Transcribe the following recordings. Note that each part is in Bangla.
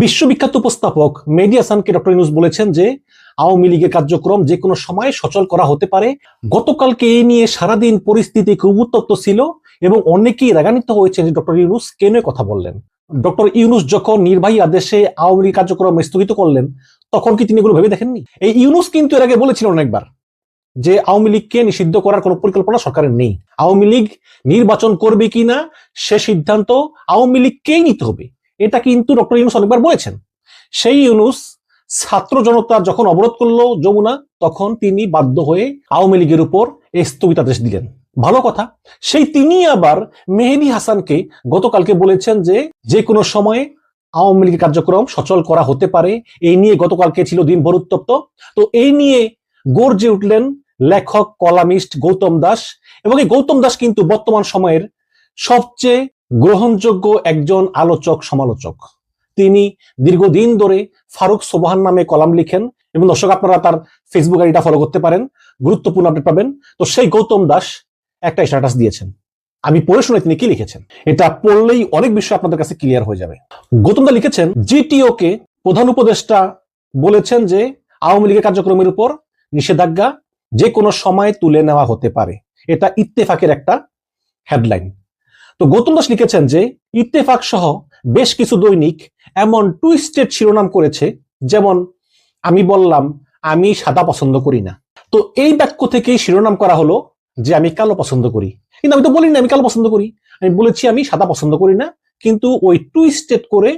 বিশ্ববিখ্যাত উপস্থাপক মেহেদী হাসানকে ডক্টর ইনুস বলেছেন যে, আওয়ামী লীগের কার্যক্রম যে কোনো সময় সচল করা হতে পারে। গতকালকে এই নিয়ে সারাদিন পরিস্থিতি খুব উত্তপ্ত ছিল এবং অনেকেই রাগান্বিত হয়েছে যে ডক্টর ইউনুস কেন কথা বললেন। ডক্টর ইউনুস যখন নির্বাহী আদেশে আওয়ামী লীগ কার্যক্রম স্থগিত করলেন, তখন কি তিনি এগুলো ভেবে দেখেননি? এই ইউনুস কিন্তু এর আগে বলেছিলেন অনেকবার যে, আওয়ামী লীগকে নিষিদ্ধ করার কোনো পরিকল্পনা সরকারের নেই। আওয়ামী লীগ নির্বাচন করবে কিনা সে সিদ্ধান্ত আওয়ামী লীগকেই নিতে হবে। এটা কিন্তু ডক্টর ইউনুস অনেকবার বলেছেন। সেই ইউনুস ছাত্র জনতা যখন অবরোধ করল যমুনা, তখন তিনি বাধ্য হয়ে আওয়ামী লীগের উপর এই স্থগিতাদেশ দিলেন। ভালো কথা। সেই তিনি আবার মেহেদি হাসানকে গতকালকে বলেছেন যে যে কোনো সময়ে আওয়ামী লীগের কার্যক্রম সচল করা হতে পারে। এই নিয়ে গতকালকে ছিল দিনভর উত্তপ্ত। তো এই নিয়ে গর্জে উঠলেন লেখক, কলামিস্ট গৌতম দাস। এবং এই গৌতম দাস কিন্তু বর্তমান সময়ের সবচেয়ে গ্রহণযোগ্য একজন আলোচক সমালোচক। তিনি দীর্ঘদিন ধরে ফারুক সোবহান নামে কলাম লিখেন এবং দর্শক আপনারা তার ফেসবুক আইডিটা ফলো করতে পারেন, গুরুত্বপূর্ণ আপডেট পাবেন। তো সেই গৌতম দাস একটা স্ট্যাটাস দিয়েছেন। আমি পড়ে শুনে তিনি কি লিখেছেন? এটা পড়লেই অনেক বিষয় আপনাদের কাছে ক্লিয়ার হয়ে যাবে। গৌতম দা লিখেছেন জিটিও কে প্রধান উপদেষ্টা বলেছেন যে আওয়ামী লীগের কার্যক্রমের উপর নিষেধাজ্ঞা যে কোনো সময় তুলে নেওয়া হতে পারে। এটা ইত্তেফাকের একটা হেডলাইন তো গৌতম দাস লিখেছেন যে, ইত্তেফাক সহ বেশ কিছু দৈনিক এমন টুইস্টেড শিরোনাম করেছে, যেমন, আমি বললাম, আমি সাদা পছন্দ করি না। তো এই বাক্য থেকেই শিরোনাম করা হলো যে, আমি কালো পছন্দ করি। কিন্তু আমি তো বলিনি আমি কালো পছন্দ করি। আমি বলেছি, আমি সাদা পছন্দ করি না, কিন্তু ওই টুইস্টেড করে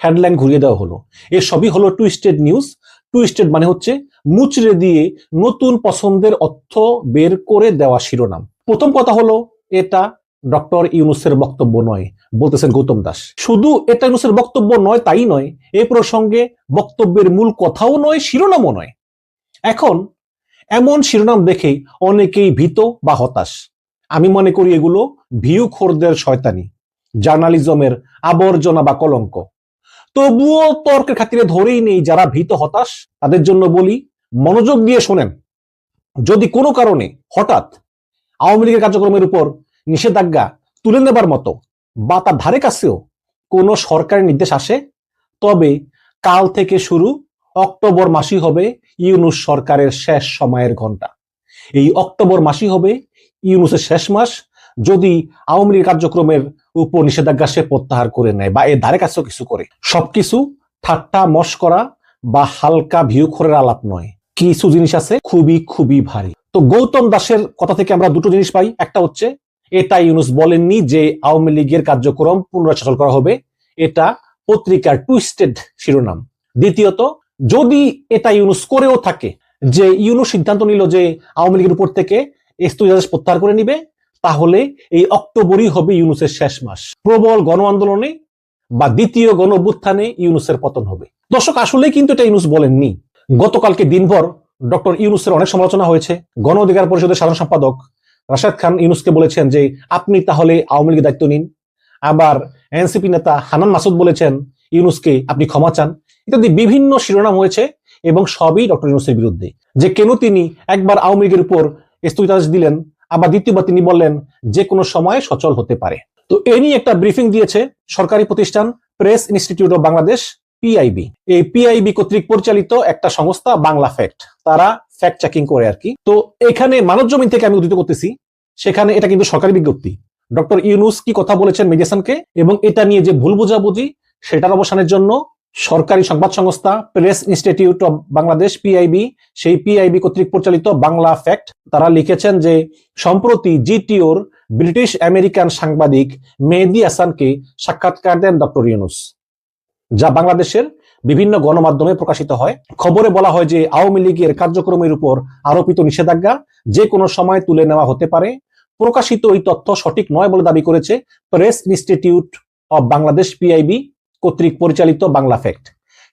হেডলাইন ঘুরিয়ে দেওয়া হলো। এর সবই হলো টুইস্টেড নিউজ টুইস্টেড মানে হচ্ছে মুচড়ে দিয়ে নতুন পছন্দের অর্থ বের করে দেওয়া শিরোনাম। প্রথম কথা হলো, এটা ডক্টর ইউনুসের বক্তব্য নয়, বলতেছেন গৌতম দাস। শুধু এটা ইউনুসের বক্তব্য নয়, তাই নয়, এ প্রসঙ্গে বক্তব্যের মূল কথাও নয়, শিরোনামও নয়। এখন, এমন শিরোনাম দেখে অনেকেই ভীত বা হতাশ। আমি মনে করি এগুলো ভিউ খোরদের শয়তানি, জার্নালিজমের আবর্জনা বা কলঙ্ক। তবুও তর্কের খাতিরে ধরেই নেই যারা ভীত, হতাশ, তাদের জন্য বলি, মনোযোগ দিয়ে শোনেন। যদি কোনো কারণে হঠাৎ আওয়ামী লীগের কার্যক্রমের উপর নিষেধাজ্ঞা তুলে নেবার মতো বা তার ধারে কাছেও কোনো সরকারি নির্দেশ আসে? তবে কাল থেকে শুরু অক্টোবর মাসই হবে ইউনুস সরকারের শেষ সময়ের ঘণ্টা এই অক্টোবর মাসই হবে ইউনুসের শেষ মাস। যদি আওয়ামী লীগ কার্যক্রমের উপর নিষেধাজ্ঞা সে প্রত্যাহার করে নেয় বা এর ধারে কাছেও কিছু করে, সবকিছু ঠাট্টা মস্করা বা হালকা ভিউ খোরের আলাপ নয়। কিছু জিনিস আছে খুবই খুবই ভারী। তো গৌতম দাসের কথা থেকে আমরা দুটো জিনিস পাই। একটা হচ্ছে এটা ইউনুস বলেননি যে আওয়ামী লীগের কার্যক্রম পুনরায় করা হবে। এটা পত্রিকার টুইস্টেড শিরোনাম। দ্বিতীয়ত, যদি এটা ইউনুস করেও থাকে, যে ইউনুস সিদ্ধান্ত নিল যে আওয়ামী লীগের উপর থেকে স্থগিতাদেশ প্রত্যাহার করে নিবে, তাহলে এই অক্টোবরই হবে ইউনুসের শেষ মাস। প্রবল গণ আন্দোলনে বা দ্বিতীয় গণ অভ্যুত্থানে ইউনুসের পতন হবে। দর্শক আসলে কিন্তু এটা ইউনুস বলেননি। গতকালকে দিনভর ডক্টর ইউনুসের অনেক সমালোচনা হয়েছে। গণ অধিকার পরিষদের সাধারণ সম্পাদক রাশাদ খান ইউনুসকে বলেছেন যে, আপনি তাহলে আওয়ামী লীগের দায়িত্ব নিন। আবার এনসিপি নেতা হানান মাসুদ বলেছেন, ইউনুসকে আপনি ক্ষমা চান। ইত্যাদি বিভিন্ন শিরোনাম হয়েছে এবং সবই ডক্টর ইউনুসের বিরুদ্ধে। যে কেন তিনি একবার আওয়ামী লীগের উপর স্থগিতাদেশ দিলেন, আবার দ্বিতীয়বার তিনি বললেন যে কোনো সময় সচল হতে পারে। তো এ নিয়ে একটা ব্রিফিং দিয়েছে সরকারি প্রতিষ্ঠান press institute of Bangladesh. PIB এই পিআইবি কর্তৃক পরিচালিত একটা সংস্থা, বাংলা ফ্যাক্ট তারা ফ্যাক্ট চেকিং করে আর কি। তো এখানে মানব জমিন থেকে আমি উদ্ধৃত করতেছি। সেখানে এটা কিন্তু সরকারি বিজ্ঞপ্তি। ডক্টর ইউনুস কি কথা বলেছেন মেডিসানকে এবং এটা নিয়ে যে ভুল বোঝাবুঝি, সেটার অবসানের জন্য সরকারি সংবাদ সংস্থা press institute of Bangladesh PIB সেই পিআইবি কর্তৃক পরিচালিত বাংলা ফ্যাক্ট তারা লিখেছেন যে, সম্প্রতি জিটিওর ব্রিটিশ আমেরিকান সাংবাদিক মেহেদি হাসানকে সাক্ষাৎকার দেন ডক্টর ইউনুস। যা বাংলাদেশের বিভিন্ন গণমাধ্যমে প্রকাশিত হয়। খবরে বলা হয় যে আওয়ামী লীগের কার্যক্রমের উপর আরোপিত নিষেধাজ্ঞা যে কোনো সময় তুলে নেওয়া হতে পারে। প্রকাশিত এই তথ্য সঠিক নয় বলে দাবি করেছে press institute of Bangladesh, PIB, কর্তৃক পরিচালিত বাংলা ফ্যাক্ট।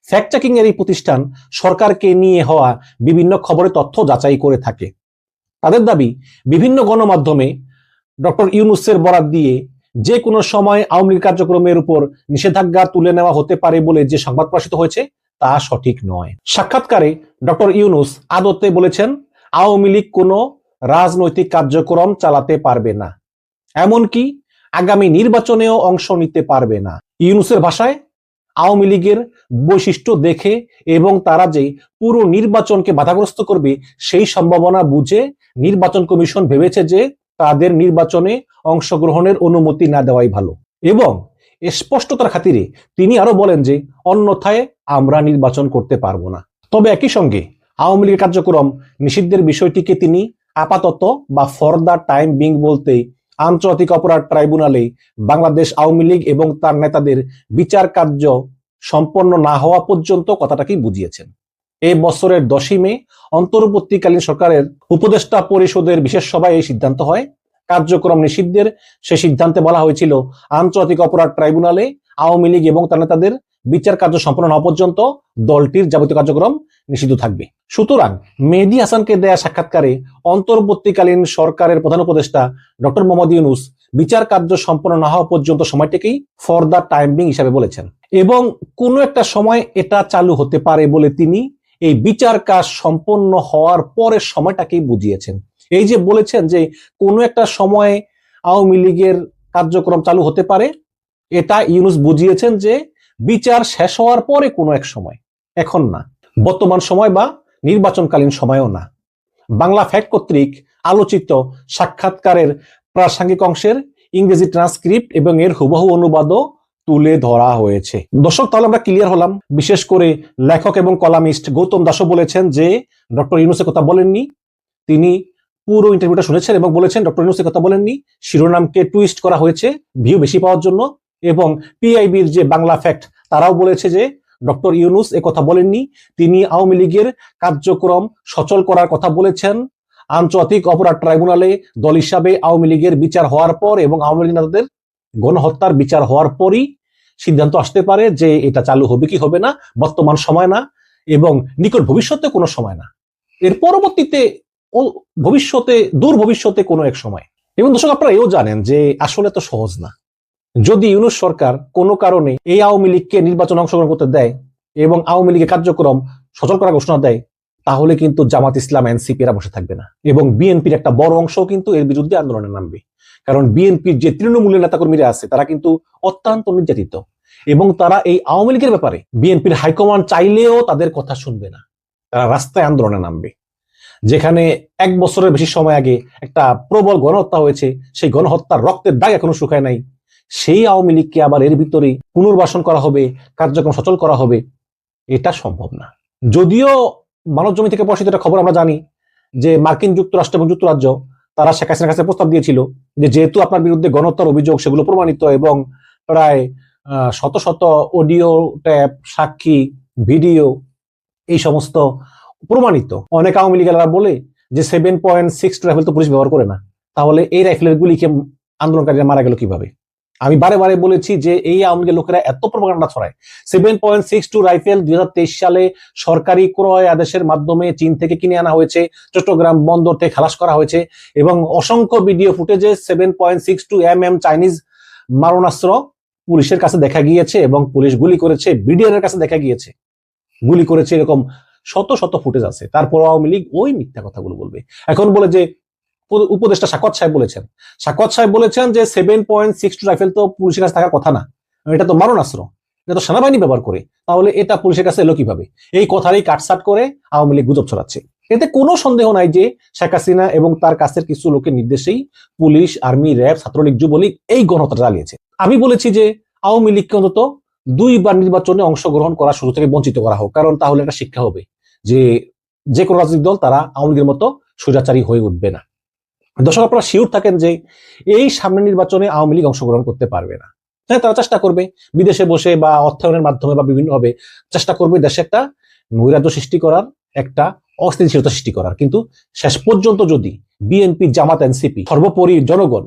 ফ্যাক্ট চেকিং এর এই প্রতিষ্ঠান সরকারকে নিয়ে হওয়া বিভিন্ন খবরের তথ্য যাচাই করে থাকে। তাদের দাবি, বিভিন্ন গণমাধ্যমে ডক্টর ইউনুসের বরাত দিয়ে যে কোনো সময় আওয়ামী লীগ কার্যক্রমের উপর নিষেধাজ্ঞা তুলে নেওয়া হতে পারে বলে যে সংবাদ প্রকাশিত হয়েছে, তা সঠিক নয়। সাক্ষাৎকারে ডক্টর ইউনুস আদতে বলেছেন, আওয়ামী লীগ কোনো রাজনৈতিক কার্যক্রম চালাতে পারবে না, এমনকি আগামী নির্বাচনেও অংশ নিতে পারবে না। ইউনুসের ভাষায়, আওয়ামী লীগের বৈশিষ্ট্য দেখে এবং তারা যে পুরো নির্বাচনকে বাধাগ্রস্ত করবে, সেই সম্ভাবনা বুঝে নির্বাচন কমিশন ভেবেছে যে তাদের নির্বাচনে অংশগ্রহণের অনুমতি না দেওয়াই ভালো। এবং স্পষ্টতার খাতিরে তিনি আরও বলেন যে, অন্যথায় আমরা নির্বাচন করতে পারব না। তবে একই সঙ্গে আওয়ামী লীগের কার্যক্রম নিষিদ্ধের বিষয়টিকে তিনি আপাতত বা ফর দ্য টাইম বিং বলতে আন্তর্জাতিক অপরাধ ট্রাইব্যুনালে বাংলাদেশ আওয়ামী লীগ এবং তার নেতাদের বিচার কার্য সম্পন্ন না হওয়া পর্যন্ত কথাটাকেই বুঝিয়েছেন। এই বছরের দশই মে অন্তর্বর্তীকালীন সরকারের উপদেষ্টা পরিষদের বিশেষ সভায় এই সিদ্ধান্ত হয়। কার্যক্রম নিষিদ্ধের সে সিদ্ধান্তে বলা হয়েছিল, আন্তর্জাতিক অপরাধ ট্রাইব্যুনালে আওয়ামী লীগ এবং তার নেতাদের বিচার কার্য সম্পন্ন হওয়া পর্যন্ত দলটির যাবতীয় কার্যক্রম নিষিদ্ধ থাকবে। সুতরাং মেহেদি হাসানকে দেয়া সাক্ষাৎকারে অন্তর্বর্তীকালীন সরকারের প্রধান উপদেষ্টা ডক্টর মোহাম্মদ ইউনুস বিচার কার্য সম্পন্ন না হওয়া পর্যন্ত সময়টাকেই ফর দ্য টাইমিং হিসাবে বলেছেন। এবং কোনো একটা সময় এটা চালু হতে পারে বলে তিনি এই বিচার কাজ সম্পন্ন হওয়ার পরের সময়টাকেই বুঝিয়েছেন। এই যে বলেছেন যে কোনো একটা সময়ে আওয়ামী লীগের কার্যক্রম চালু হতে পারে, এটা ইউনুস বুঝিয়েছেন যে বিচার শেষ হওয়ার পরে কোনো এক সময়, এখন না। বর্তমান সময় বা নির্বাচনকালীন সময়ও না। বাংলা ফ্যাক্ট কর্তৃক আলোচিত সাক্ষাৎকারের প্রাসঙ্গিক অংশের ইংরেজি ট্রান্সক্রিপ্ট এবং এর হুবহু অনুবাদও তুলে ধরা হয়েছে। দর্শক, তাহলে আমরা ক্লিয়ার হলাম। বিশেষ করে লেখক এবং কলামিস্ট গৌতম দাসও বলেছেন যে, ডক্টর ইউনুসের কথা বলেননি। তিনি পুরো ইন্টারভিউটা শুনেছেন এবং বলেছেন, ডক্টর ইউনুসের কথা বলেননি। শিরোনামকে টুইস্ট করা হয়েছে ভিউ বেশি পাওয়ার জন্য এবং পিআইবির যে বাংলা ফ্যাক্ট তারাও বলেছে যে, ডক্টর ইউনুস কথা বলেননি। তিনি আওয়ামী লীগের কার্যক্রম সচল করার কথা বলেছেন। আন্তর্জাতিক অপরাধ ট্রাইব্যুনালে দল হিসাবে আওয়ামী লীগের বিচার হওয়ার পর এবং আওয়ামী লীগ নেতাদের গণহত্যার বিচার হওয়ার পরই সিদ্ধান্ত আসতে পারে যে এটা চালু হবে কি হবে না, বর্তমান সময় না, এবং নিকট ভবিষ্যতে কোনো সময় না। এর পরবর্তীতে ভবিষ্যতে, দূর ভবিষ্যতে কোনো এক সময়। এবং দর্শক, আপনারা এও জানেন যে আসলে তো সহজ না। যদি ইউনুস সরকার কোনো কারণে এই আওয়ামী লীগকে নির্বাচন অংশগ্রহণ করতে দেয় এবং আওয়ামী লীগের কার্যক্রম সচল করার ঘোষণা দেয় তাহলে কিন্তু জামাত ইসলাম, এনসিপি এরা বসে থাকবে না। এবং বিএনপির একটা বড় অংশ কিন্তু এর বিরুদ্ধে আন্দোলনে নামবে। কারণ বিএনপির যে তৃণমূলের নেতাকর্মীরা আছে, তারা কিন্তু অত্যন্ত নির্যাতিত। এবং তারা এই আওয়ামী লীগের ব্যাপারে বিএনপির হাইকমান্ড চাইলেও তাদের কথা শুনবে না। তারা রাস্তায় আন্দোলনে নামবে। যেখানে এক বছরের বেশি সময় আগে একটা প্রবল গণহত্যা হয়েছে, সেই গণহত্যার রক্তের দাগ এখনও শুকায় নাই। সেই আওয়ামী লীগকে আবার এর ভিতরে পুনর্বাসন করা হবে, কার্যক্রম সচল করা হবে, এটা সম্ভব না। যদিও মানব জমি থেকে প্রকাশিত একটা খবর আমরা জানি যে মার্কিন যুক্তরাষ্ট্র এবং যুক্তরাজ্য, তারা শেখ হাসিনার কাছে প্রস্তাব দিয়েছিল যে যেহেতু আপনার বিরুদ্ধে গণহত্যার অভিযোগ সেগুলো প্রমাণিত এবং প্রায় শত শত অডিও ট্যাপ সাক্ষী, ভিডিও এই সমস্ত প্রমাণিত। অনেক আওয়ামী লীগেরা বলে যে সেভেন পয়েন্ট সিক্স রাইফেল তো পুলিশ ব্যবহার করে না, তাহলে এই রাইফেলের গুলিকে আন্দোলনকারীরা মারা গেল কীভাবে? আমি বারে বারে বলেছি যে এই আওয়ামী লীগের লোকেরা এত প্রপাগান্ডা ছড়ায়। Seven point six two rifle দুই সালে সরকারি ক্রয় আদেশের মাধ্যমে চীন থেকে কিনে আনা হয়েছে, চট্টগ্রাম বন্দর থেকে খালাস করা হয়েছে এবং অসংখ্য ভিডিও ফুটেজে seven point six two M M Chinese মারণাস্ত্র পুলিশের কাছে দেখা গিয়েছে এবং পুলিশ গুলি করেছে বিডিআর এর কাছে দেখা গিয়েছে। গুলি করেছে এরকম শত শত ফুটেজ আছে। তারপর আওয়ামী লীগ ওই মিথ্যা কথাগুলো বলবে। এখন বলে যে উপদেষ্টা সাকত সাহেব বলেছেন। সাকত সাহেব বলেছেন যে seven point six two rifle তো পুলিশের কাছে থাকার কথা না। এটা তো মারণাস্ত্র। এটা তো সেনাবাহিনী ব্যবহার করে। তাহলে এটা পুলিশের কাছে এলো কীভাবে? এই কথারই কাটসাট করে আওয়ামী লীগ গুজব ছড়াচ্ছে। এতে কোনো সন্দেহ নাই যে শেখ হাসিনা এবং তার কাছের কিছু লোকের নির্দেশেই police, army, RAB, Chhatra League, Jubo League এই গণহত্যা চালিয়েছে। আমি বলেছি যে আওয়ামী লীগকে অন্তত দুইবার নির্বাচনে অংশগ্রহণ করার সুযোগ থেকে বঞ্চিত করা হোক। কারণ তাহলে একটা শিক্ষা হবে যে যে কোনো রাজনৈতিক দল তারা আওয়ামী লীগের মতো স্বৈরাচারী হয়ে উঠবে না। দর্শক আপনারা শিওর থাকেন যে এই সামনের নির্বাচনে আওয়ামী লীগ অংশগ্রহণ করতে পারবে না। হ্যাঁ তারা চেষ্টা করবে বিদেশে বসে বা অর্থায়নের মাধ্যমে বা বিভিন্নভাবে চেষ্টা করবে দেশে একটা নৈরাজ্য সৃষ্টি করার, একটা অস্থিতিশীলতা সৃষ্টি করার। কিন্তু শেষ পর্যন্ত যদি বিএনপি, জামাত, এনসিপি সর্বোপরি জনগণ